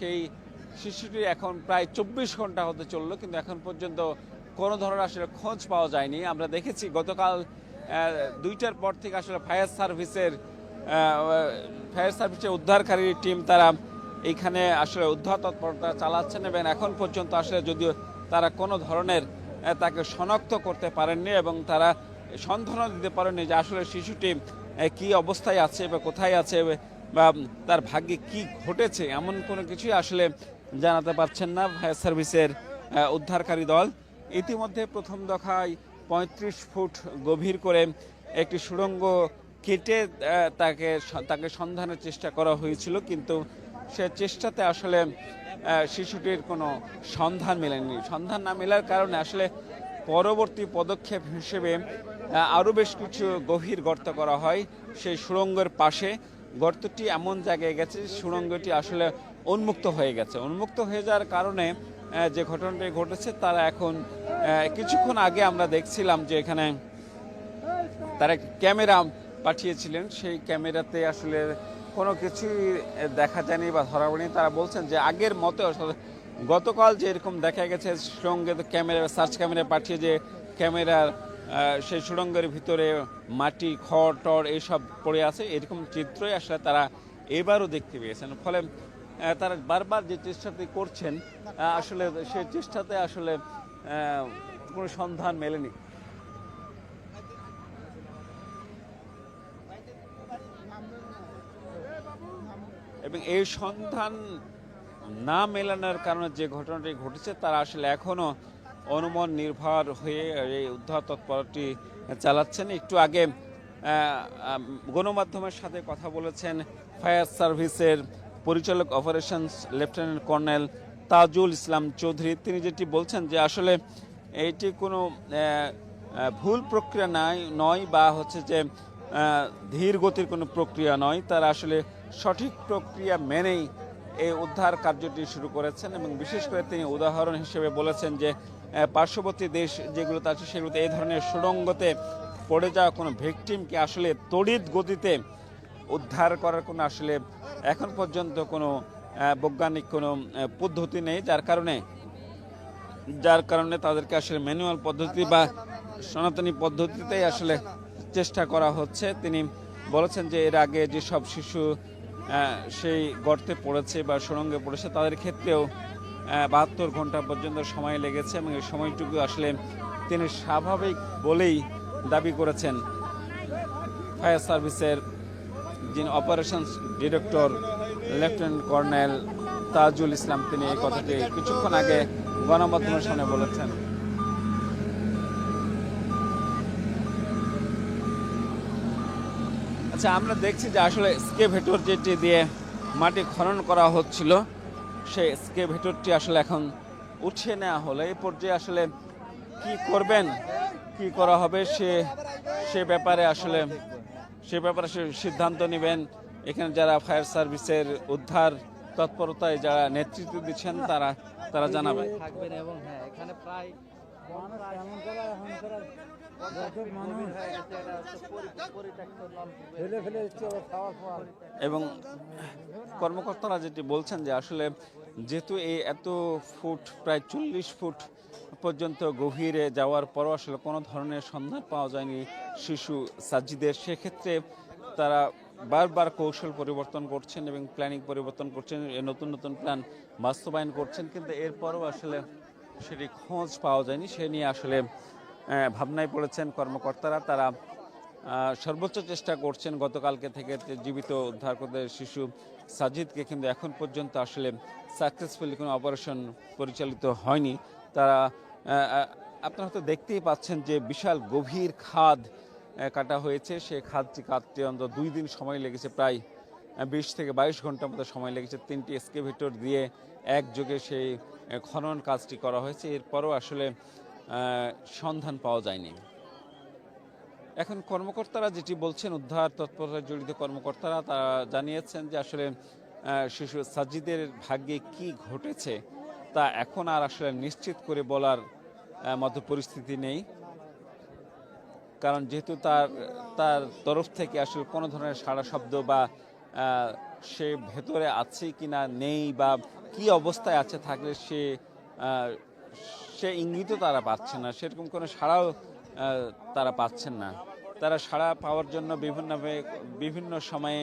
সেই শিশুটি এখন প্রায় চব্বিশ ঘণ্টা হতে চলল, কিন্তু এখন পর্যন্ত কোনো ধরনের আসলে খোঁজ পাওয়া যায়নি। আমরা দেখেছি গতকাল দুইটার পর থেকে আসলে ফায়ার সার্ভিসের ফায়ার সার্ভিসের উদ্ধারকারী টিম তারা এইখানে আসলে উদ্ধার তৎপরতা চালাচ্ছেন এবং এখন পর্যন্ত আসলে যদিও তারা কোনো ধরনের তাকে শনাক্ত করতে পারেননি এবং তারা সন্ধানও দিতে পারেননি যে আসলে শিশুটি কি অবস্থায় আছে বা কোথায় আছে। বা তার ভাগ্যে কি ঘটেছে, এমন কোনো কিছুই আসলে জানাতে পারছেন না ফায়ার সার্ভিসের উদ্ধারকারী দল। ইতিমধ্যে প্রথম দফায় পঁয়ত্রিশ ফুট গভীর করে একটি সুড়ঙ্গ কেটে তাকে তাকে সন্ধানের চেষ্টা করা হয়েছিল, কিন্তু সে চেষ্টাতে আসলে শিশুটির কোনো সন্ধান মেলেনি। সন্ধান না মেলার কারণে আসলে পরবর্তী পদক্ষেপ হিসেবে আরও বেশ কিছু গভীর গর্ত করা হয় সেই সুড়ঙ্গের পাশে। গর্তটি এমন জায়গায় গেছে, সুড়ঙ্গটি আসলে উন্মুক্ত হয়ে গেছে। উন্মুক্ত হয়ে যাওয়ার কারণে যে ঘটনাটি ঘটেছে, তারা এখন কিছুক্ষণ আগে আমরা দেখছিলাম যে এখানে তারা ক্যামেরা পাঠিয়েছিলেন। সেই ক্যামেরাতে আসলে কোনো কিছুই দেখা যায়নি বা ধরা পড়েনি। তারা বলছেন যে আগের মতো গতকাল যে এরকম দেখা গেছে, সঙ্গে ক্যামেরা, সার্চ ক্যামেরা পাঠিয়ে যে ক্যামেরার সেই সুড়ঙ্গের ভিতরে মাটি, খড়, টড় এইসব পড়ে আছে। এরকম চিত্রই আসলে তারা এবারও দেখতে পেয়েছেন। ফলে তারা বারবার যে চেষ্টাটি করছেন আসলে সেই চেষ্টাতে আসলে কোনো সন্ধান মেলেনি। এবং এই সন্ধান না মেলানোর কারণে যে ঘটনাটি ঘটেছে, তারা আসলে এখনও অনুমান নির্ভর হয়ে এই উদ্ধার তৎপরটি চালাচ্ছেন। একটু আগে গণমাধ্যমের সাথে কথা বলেছেন ফায়ার সার্ভিসের পরিচালক operations lieutenant colonel Tajul Islam Chowdhury. তিনি যেটি বলছেন যে আসলে এইটি কোনো ভুল প্রক্রিয়া নাই, নয় বা হচ্ছে যে ধীর গতির কোনো প্রক্রিয়া নয়। তারা আসলে সঠিক প্রক্রিয়া মেনেই এই উদ্ধার কার্যটি শুরু করেছেন এবং বিশেষ করে তিনি উদাহরণ হিসেবে বলেছেন যে পার্শ্ববর্তী দেশ যেগুলোতে আছে সেগুলোতে এই ধরনের সুড়ঙ্গতে পড়ে যাওয়া কোনো ভিকটিমকে আসলে তড়িৎ গতিতে উদ্ধার করার কোনো আসলে এখন পর্যন্ত কোনো বৈজ্ঞানিক কোনো পদ্ধতি নেই, যার কারণে যার কারণে তাদেরকে আসলে ম্যানুয়াল পদ্ধতি বা সনাতনী পদ্ধতিতেই আসলে চেষ্টা করা হচ্ছে। তিনি বলেছেন যে এর আগে যেসব শিশু সেই গর্তে পড়েছে বা সুরঙ্গে পড়েছে, তাদের ক্ষেত্রেও বাহাত্তর ঘণ্টা পর্যন্ত সময় লেগেছে এবং এই সময়টুকু আসলে তিনি স্বাভাবিক বলেই দাবি করেছেন। ফায়ার সার্ভিসের যিনি operations director lieutenant colonel Tajul Islam, তিনি এই কথাটি কিছুক্ষণ আগে গণমাধ্যমের সামনে বলেছেন। আচ্ছা আমরা দেখছি যে আসলে স্কেভেটর যেটি দিয়ে মাটি খনন করা হচ্ছিল সেই এক্সকেভেটরটি আসলে এখন উঠিয়ে নেওয়া হলো। এই পর্যায়ে আসলে কি করবেন, কি করা হবে, সে সে ব্যাপারে আসলে, সে ব্যাপারে সে সিদ্ধান্ত নেবেন। এখানে যারা ফায়ার সার্ভিসের উদ্ধার তৎপরতায় যারা নেতৃত্ব দিচ্ছেন, তারা তারা জানাবেন থাকবেন এবং হ্যাঁ এখানে প্রায় এবং কর্মকর্তারা যেটি বলছেন যে আসলে যেহেতু এই এত ফুট, প্রায় চল্লিশ ফুট পর্যন্ত গভীরে যাওয়ার পরও আসলে কোনো ধরনের সন্ধান পাওয়া যায়নি শিশু সাজিদের সেক্ষেত্রে তারা বারবার কৌশল পরিবর্তন করছেন এবং প্ল্যানিং পরিবর্তন করছেন নতুন নতুন প্ল্যান বাস্তবায়ন করছেন, কিন্তু এরপরও আসলে সেটি খোঁজ পাওয়া যায়নি। সে নিয়ে আসলে ভাবনায় পড়েছেন কর্মকর্তারা। তারা সর্বোচ্চ চেষ্টা করছেন গতকালকে থেকে জীবিত উদ্ধার করতে। শিশু সাজিদকে কিন্তু এখন পর্যন্ত আসলে সাকসেসফুলি কোনো অপারেশন পরিচালিত হয়নি। তারা আপনারা হয়তো দেখতেই পাচ্ছেন যে বিশাল গভীর খাদ কাটা হয়েছে। সেই খাদটি কাটতে অন্তত দুই দিন সময় লেগেছে, প্রায় বিশ থেকে বাইশ ঘণ্টার মতো সময় লেগেছে। তিনটি এসকেভেটর দিয়ে একযোগে সেই খনন কাজটি করা হয়েছে। এরপরও আসলে সন্ধান পাওয়া যায়নি। এখন কর্মকর্তারা যেটি বলছেন, উদ্ধার তৎপরতায় জড়িত কর্মকর্তারা তারা জানিয়েছেন যে আসলে শিশু সাজিদের ভাগ্যে কি ঘটেছে তা এখন আর আসলে নিশ্চিত করে বলার মতো পরিস্থিতি নেই। কারণ যেহেতু তার তার তরফ থেকে আসলে কোনো ধরনের সাড়া শব্দ বা সে ভেতরে আছে কিনা, নেই বা কি অবস্থায় আছে থাকলে সে সে ইঙ্গিতও তারা পাচ্ছে না, সেরকম কোনো সাড়াও তারা পাচ্ছেন না। তারা সাড়া পাওয়ার জন্য বিভিন্নভাবে বিভিন্ন সময়ে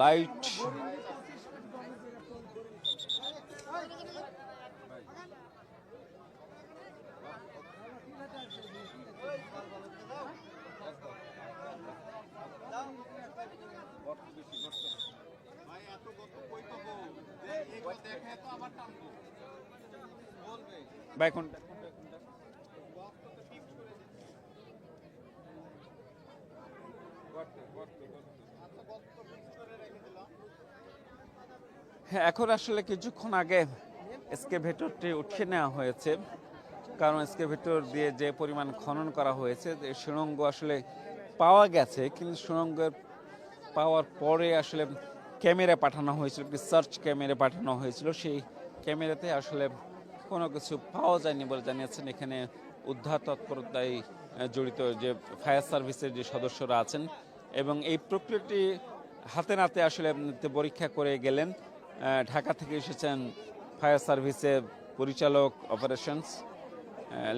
লাইট কোনটা হ্যাঁ এখন আসলে কিছুক্ষণ আগে এসকেভেটরটি উঠিয়ে নেওয়া হয়েছে। কারণ এসকেভেটর দিয়ে যে পরিমাণ খনন করা হয়েছে যে সুড়ঙ্গ আসলে পাওয়া গেছে, কিন্তু সুড়ঙ্গের পাওয়ার পরে আসলে ক্যামেরা পাঠানো হয়েছিল সার্চ ক্যামেরা পাঠানো হয়েছিল। সেই ক্যামেরাতে আসলে কোনো কিছু পাওয়া যায়নি বলে জানিয়েছেন এখানে উদ্ধার তৎপরতায় জড়িত যে ফায়ার সার্ভিসের যে সদস্যরা আছেন। এবং এই প্রক্রিয়াটি হাতে নাতে আসলে পরীক্ষা করে গেলেন। ঢাকা থেকে এসেছেন ফায়ার সার্ভিসের পরিচালক operations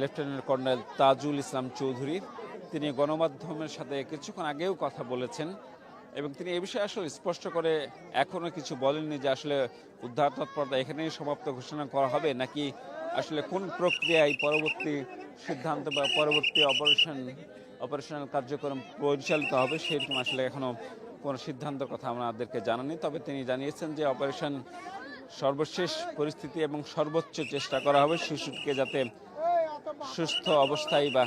lieutenant colonel Tajul Islam Chowdhury. তিনি গণমাধ্যমের সাথে কিছুক্ষণ আগেও কথা বলেছেন। এবং তিনি এ বিষয়ে আসলে স্পষ্ট করে এখনও কিছু বলেননি যে আসলে উদ্ধার তৎপরতা এখানেই সমাপ্ত ঘোষণা করা হবে, নাকি আসলে কোন প্রক্রিয়ায় পরবর্তী সিদ্ধান্ত বা পরবর্তী অপারেশন অপারেশনাল কার্যক্রম পরিচালিত হবে সেরকম আসলে এখনও কোনো সিদ্ধান্তের কথা আমাদেরকে জানানি তবে তিনি জানিয়েছেন যে অপারেশন সর্বশেষ পরিস্থিতি এবং সর্বোচ্চ চেষ্টা করা হবে শিশুটিকে যাতে সুস্থ অবস্থায় বা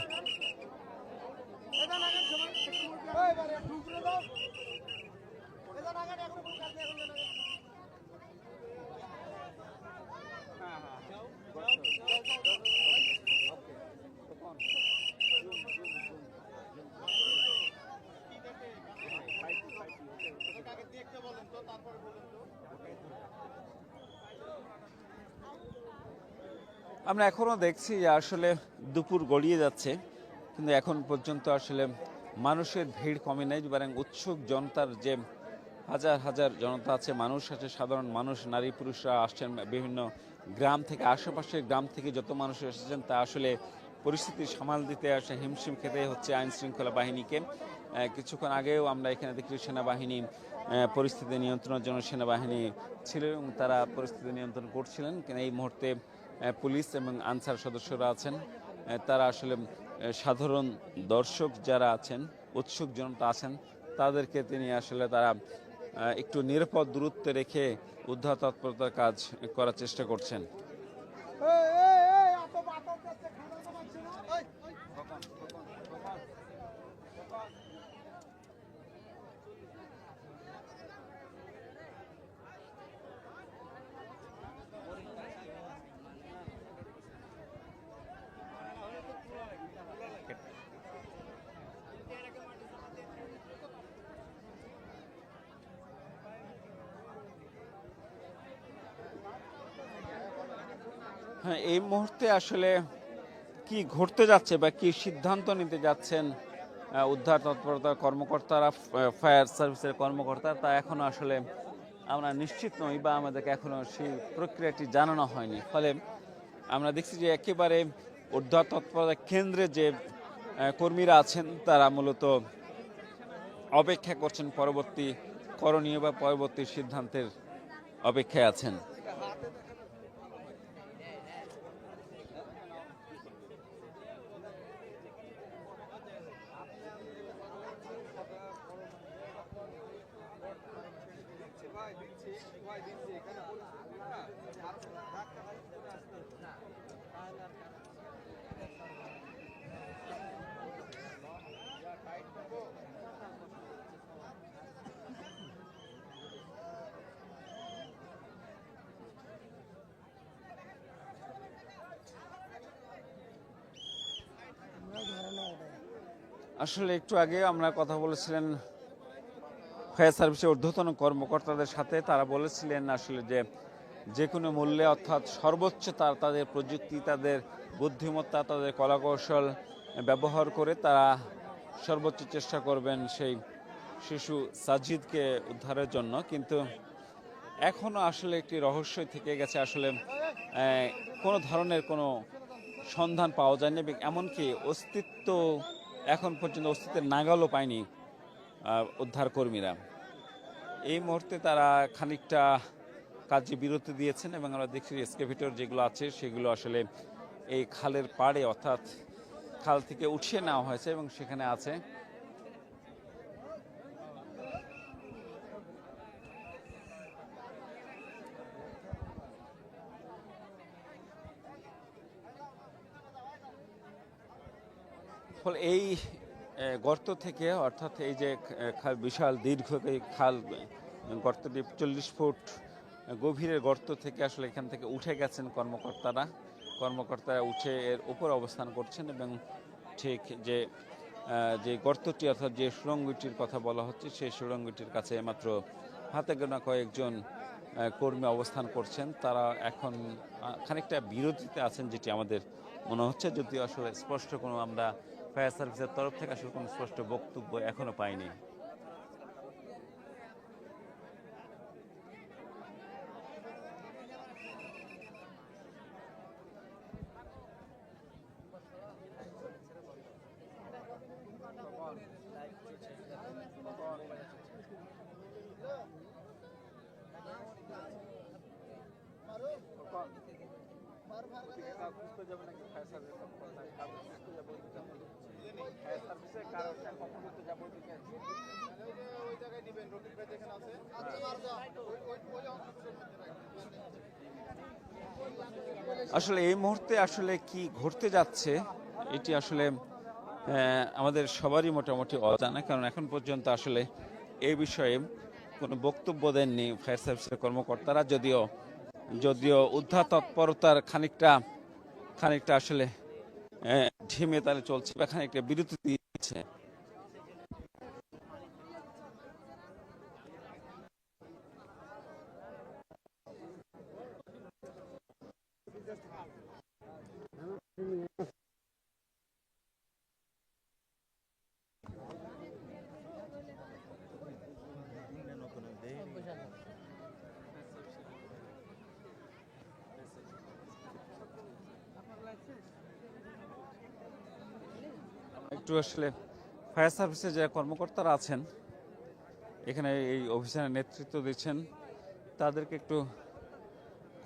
আমরা এখনও দেখছি যে আসলে দুপুর গড়িয়ে যাচ্ছে, কিন্তু এখন পর্যন্ত আসলে মানুষের ভিড় কমে নাই, বরং উৎসুক জনতার যে হাজার হাজার জনতা আছে, মানুষ আছে, সাধারণ মানুষ, নারী পুরুষরা আসছেন বিভিন্ন গ্রাম থেকে, আশেপাশের গ্রাম থেকে যত মানুষ এসেছেন, তা আসলে পরিস্থিতি সামাল দিতে আসে, হিমশিম খেতে হচ্ছে আইন শৃঙ্খলা বাহিনীকে। কিছুক্ষণ আগেও আমরা এখানে দেখি সেনাবাহিনী পরিস্থিতি নিয়ন্ত্রণের জন্য সেনাবাহিনী ছিল এবং তারা পরিস্থিতি নিয়ন্ত্রণ করছিলেন। কিন্তু এই মুহূর্তে পুলিশ এবং আনসার সদস্যরা আছেন তারা আসলে সাধারণ দর্শক যারা আছেন উৎসুক জনতা আছেন তাদেরকে তিনি আসলে তারা একটু নিরাপদ দূরত্বে রেখে উদ্ধার তৎপরতার কাজ করার চেষ্টা করছেন এই মুহূর্তে আসলে কি ঘটতে যাচ্ছে বা কি সিদ্ধান্ত নিতে যাচ্ছেন উদ্ধার তৎপরতার কর্মকর্তারা ফায়ার সার্ভিসের কর্মকর্তা, তা এখনও আসলে আমরা নিশ্চিত নই বা আমাদেরকে এখনও সেই প্রক্রিয়াটি জানানো হয়নি। ফলে আমরা দেখছি যে একেবারে উদ্ধার তৎপরতা কেন্দ্রে যে কর্মীরা আছেন, তারা মূলত অপেক্ষা করছেন পরবর্তী করণীয় বা পরবর্তী সিদ্ধান্তের অপেক্ষায় আছেন। আসলে একটু আগে আমরা কথা বলেছিলেন ফায়ার সার্ভিসের ঊর্ধ্বতন কর্মকর্তাদের সাথে তারা বলেছিলেন আসলে যে যে কোনো মূল্যে অর্থাৎ সর্বোচ্চ তার তাদের প্রযুক্তি, তাদের বুদ্ধিমত্তা, তাদের কলাকৌশল ব্যবহার করে তারা সর্বোচ্চ চেষ্টা করবেন সেই শিশু সাজিদকে উদ্ধারের জন্য। কিন্তু এখনও আসলে একটি রহস্যই থেকে গেছে, আসলে কোনো ধরনের কোনো সন্ধান পাওয়া যায়নি এমনকি অস্তিত্ব এখন পর্যন্ত অস্তিত্বের নাগালও পায়নি উদ্ধার কর্মীরা। এই মুহূর্তে তারা খানিকটা কাজে বিরতি দিয়েছেন এবং আমরা দেখছি এসকেভেটর যেগুলো আছে, সেগুলো আসলে এই খালের পাড়ে অর্থাৎ খাল থেকে উঠিয়ে নেওয়া হয়েছে এবং সেখানে আছে। ফলে এই গর্ত থেকে, অর্থাৎ এই যে বিশাল দীর্ঘ এই খাল গর্তটি চল্লিশ ফুট গভীরের গর্ত থেকে আসলে এখান থেকে উঠে গেছেন কর্মকর্তারা। কর্মকর্তারা উঠে এর উপর অবস্থান করছেন এবং ঠিক যে যে গর্তটি অর্থাৎ যে সুড়ঙ্গটির কথা বলা হচ্ছে, সেই সুড়ঙ্গটির কাছে মাত্র হাতে গোনা কয়েকজন কর্মী অবস্থান করছেন। তারা এখন খানিকটা বিরতিতে আছেন, যেটি আমাদের মনে হচ্ছে, যদিও আসলে স্পষ্ট কোনো আমরা ফায়ার সার্ভিসের তরফ থেকে আসলে কোনো স্পষ্ট বক্তব্য আসলে এই মুহূর্তে আসলে কি ঘটতে যাচ্ছে, এটি আসলে আমাদের সবারই মোটামুটি অজানা, কারণ এখন পর্যন্ত আসলে এই বিষয়ে কোনো বক্তব্য দেননি ফায়ার সার্ভিসের কর্মকর্তারা, যদিও যদিও উদ্ধার তৎপরতার খানিকটা খানিকটা আসলে ঢিমে তালে চলছে। এখানে একটা বিরতি দিচ্ছে একটু আসলে ফায়ার সার্ভিসের যে কর্মকর্তারা আছেন, এখানে এই অভিযানের নেতৃত্ব দিচ্ছেন, তাদেরকে একটু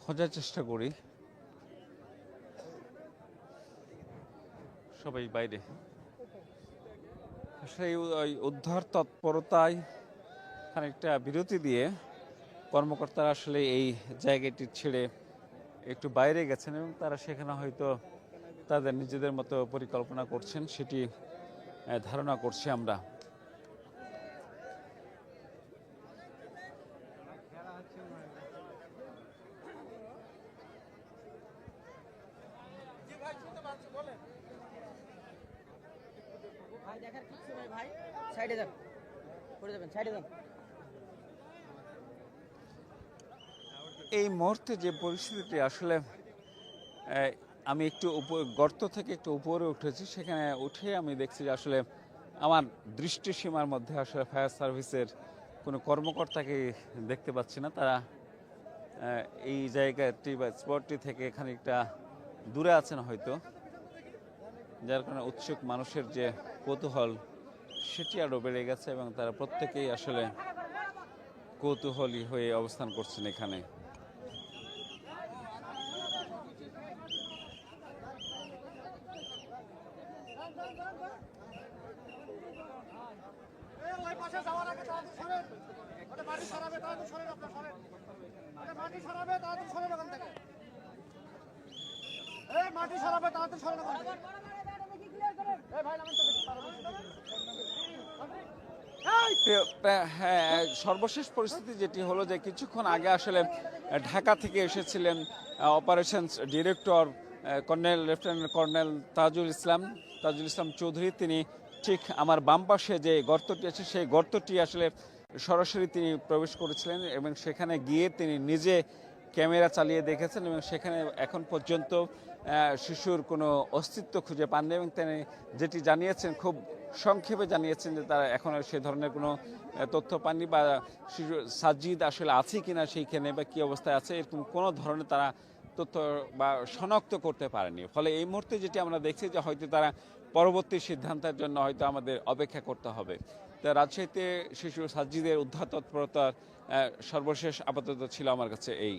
খোঁজার চেষ্টা করি। সবাই বাইরে। ওই উদ্ধার তৎপরতায় খানিকটা বিরতি দিয়ে কর্মকর্তারা আসলে এই জায়গাটি ছেড়ে একটু বাইরে গেছেন এবং তারা সেখানে হয়তো তাদের নিজেদের মতো পরিকল্পনা করছেন, সেটি ধারণা করছি আমরা। সাইডে যান যাবেন সাইডে যান। এই মুহূর্তে যে পরিস্থিতিটি আসলে আমি একটু গর্ত থেকে একটু উপরে উঠেছি, সেখানে উঠে আমি দেখছি যে আসলে আমার দৃষ্টিসীমার মধ্যে আসলে ফায়ার সার্ভিসের কোনো কর্মকর্তাকে দেখতে পাচ্ছি না। তারা এই জায়গাটি বা স্পটটি থেকে খানিকটা দূরে আছেন হয়তো, যার কারণে উৎসুক মানুষের যে কৌতূহল, সেটি আরও বেড়ে গেছে এবং তারা প্রত্যেকেই আসলে কৌতূহলী হয়ে অবস্থান করছেন এখানে ওই পাশে যাওয়ার আগে তাড়াতাড়ি সরেন ওটা মাটি সরাবে তাড়াতাড়ি সরেন আপনার সরেন ওটা মাটি সরাবে তাড়াতাড়ি সরেন ওখান থেকে এই মাটি সরাবে তাড়াতাড়ি সরেন ওখান থেকে এই ভাই নামেন তো দেখি পারবেন প্রিয়- হ্যাঁ সর্বশেষ পরিস্থিতি যেটি হলো যে কিছুক্ষণ আগে আসলে ঢাকা থেকে এসেছিলেন operations director colonel lieutenant colonel Tajul Islam. Tajul Islam Chowdhury তিনি ঠিক আমার বাম পাশে যে গর্তটি আছে সেই গর্তটি আসলে সরাসরি তিনি প্রবেশ করেছিলেন এবং সেখানে গিয়ে তিনি নিজে ক্যামেরা চালিয়ে দেখেছেন এবং সেখানে এখন পর্যন্ত শিশুর কোনো অস্তিত্ব খুঁজে পাননি এবং তিনি যেটি জানিয়েছেন, খুব সংক্ষেপে জানিয়েছেন যে তারা এখনও সে ধরনের কোনো তথ্য পাননি বা শিশু সাজিদ আসলে আছে কিনা সেইখানে বা কী অবস্থায় আছে, এরকম কোনো ধরনের তারা তথ্য বা শনাক্ত করতে পারেনি। ফলে এই মুহূর্তে যেটি আমরা দেখছি যে হয়তো তারা পরবর্তী সিদ্ধান্তের জন্য হয়তো আমাদের অপেক্ষা করতে হবে। তা রাজশাহীতে শিশু সাজিদের উদ্ধার তৎপরতার সর্বশেষ আপাতত ছিল আমার কাছে এই